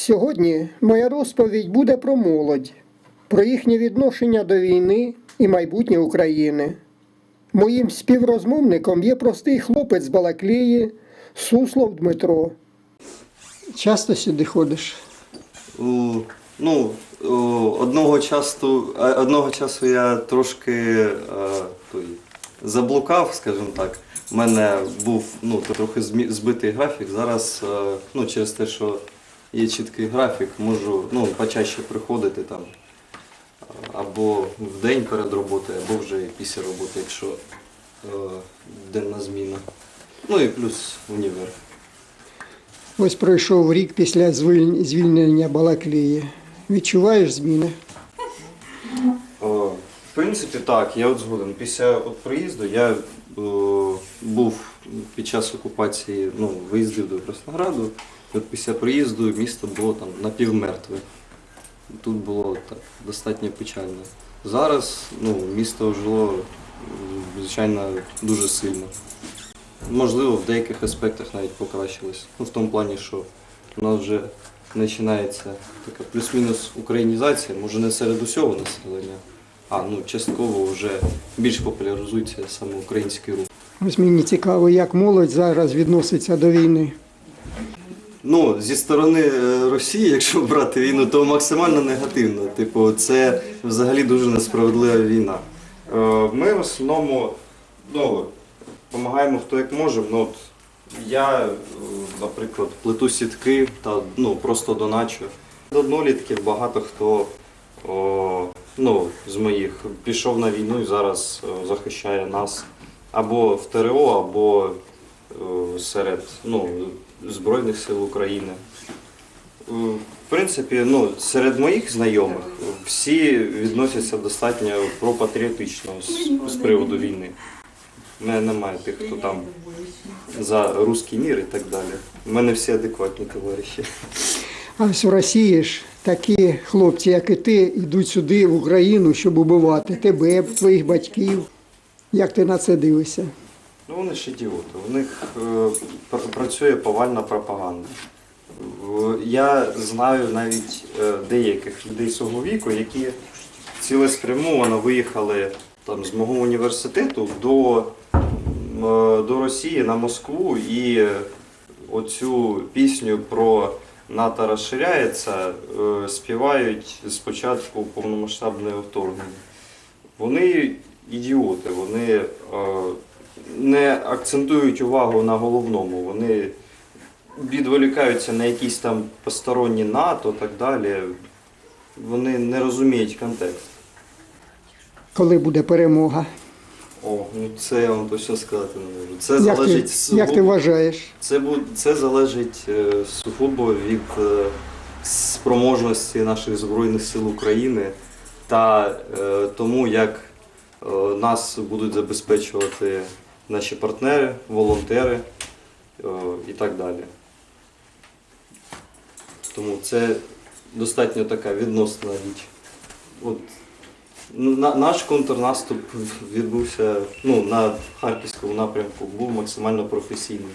Сьогодні моя розповідь буде про молодь, про їхнє відношення до війни і майбутнє України. Моїм співрозмовником є простий хлопець з Балаклії Суслов Дмитро. Часто сюди ходиш? У, ну, у, одного часу, е, одного часу я трошки е, той, заблукав, скажімо так. У мене був ну, трохи збитий графік. Зараз е, ну, через те, що є чіткий графік, можу ну, почаще приходити там е, або в день перед роботою, або вже після роботи, якщо е, денна зміна. Ну і плюс універ. Ось пройшов рік після звільнення Балаклії. Відчуваєш зміни? О, В принципі, так, я от згоден. Після от приїзду я був під час окупації, ну, виїздив до Краснограду. Після приїзду місто було там напівмертве. Тут було так достатньо печально. Зараз ну, місто ожило, звичайно, дуже сильно. Можливо, в деяких аспектах навіть покращилось. Ну, в тому плані, що у нас вже починається така плюс-мінус українізація, може не серед усього населення, а ну, частково вже більш популяризується саме український рух. Ось мені цікаво, як молодь зараз відноситься до війни. Ну, зі сторони е, Росії, якщо брати війну, то максимально негативно. Типу, це взагалі дуже несправедлива війна. Е, Ми в основному ну, допомагаємо хто як може. Ну, от я, е, наприклад, плету сітки та ну, просто доначу. З Однолітків багато хто о, ну, з моїх пішов на війну і зараз е, захищає нас або в ТРО, або е, серед ну, Збройних сил України. Е, В принципі, ну, серед моїх знайомих всі відносяться достатньо пропатріотично з, з приводу війни. У мене немає тих, хто там за русський мір і так далі. У мене всі адекватні товариші. А ось в Росії ж такі хлопці, як і ти, йдуть сюди, в Україну, щоб убивати тебе, твоїх батьків. Як ти на це дивишся? Ну вони ж ідіоти. У них е, працює повальна пропаганда. Я знаю навіть е, деяких людей свого віку, які цілеспрямовано виїхали там, з мого університету до, е, до Росії на Москву і е, оцю пісню про НАТО розширяється е, співають спочатку повномасштабного вторгнення. Вони ідіоти, вони е, не акцентують увагу на головному. Вони відволікаються на якісь там посторонні НАТО і так далі. Вони не розуміють контекст. Коли буде перемога? О, ну це я вам точно сказати не можу. Це Як ти, залежить як ти вважаєш? це, це залежить е, сугубо від е, спроможності наших Збройних сил України та е, тому, як е, нас будуть забезпечувати наші партнери, волонтери е, і так далі. Тому це достатньо така відносна річ. От, на, наш контрнаступ відбувся ну, на Харківському напрямку, був максимально професійний.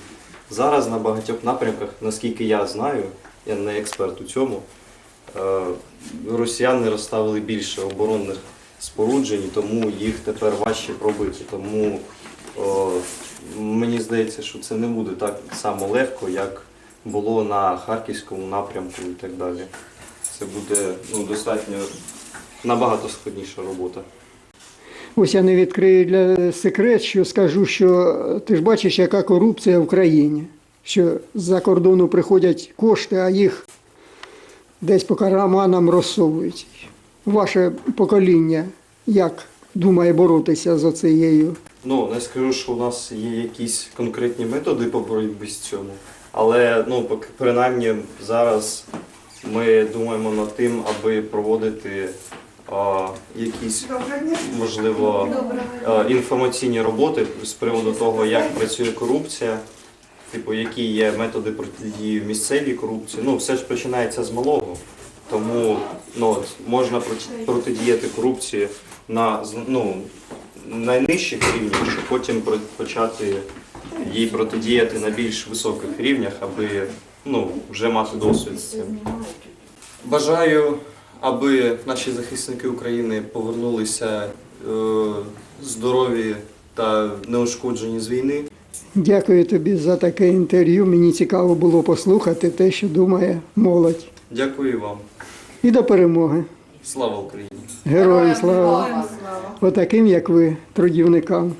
Зараз на багатьох напрямках, наскільки я знаю, я не експерт у цьому, е, росіяни розставили більше оборонних споруджень, тому їх тепер важче пробити. Тому о, мені здається, що це не буде так само легко, як було на Харківському напрямку і так далі. Це буде ну, достатньо набагато складніша робота. Ось я не відкрию для секрет, що скажу, що ти ж бачиш, яка корупція в країні. Що з-за кордону приходять кошти, а їх десь по карманам розсовують. Ваше покоління як думає боротися з оцією? Ну, не скажу, що у нас є якісь конкретні методи по боротьбі з цьому, але ну, поки- принаймні зараз ми думаємо над тим, аби проводити якісь, можливо, інформаційні роботи з приводу того, як працює корупція, типу, які є методи протидії місцевій корупції. Ну, все ж починається з малого. Тому ну, от, можна протидіяти корупції на ну, найнижчих рівнях, щоб потім почати їй протидіяти на більш високих рівнях, аби ну, вже мати досвід з цим. Бажаю, аби наші захисники України повернулися е, здорові та неушкоджені з війни. Дякую тобі за таке інтерв'ю. Мені цікаво було послухати те, що думає молодь. Дякую вам. І до перемоги. Слава Україні! Героям слава! Отаким, як ви, трудівникам.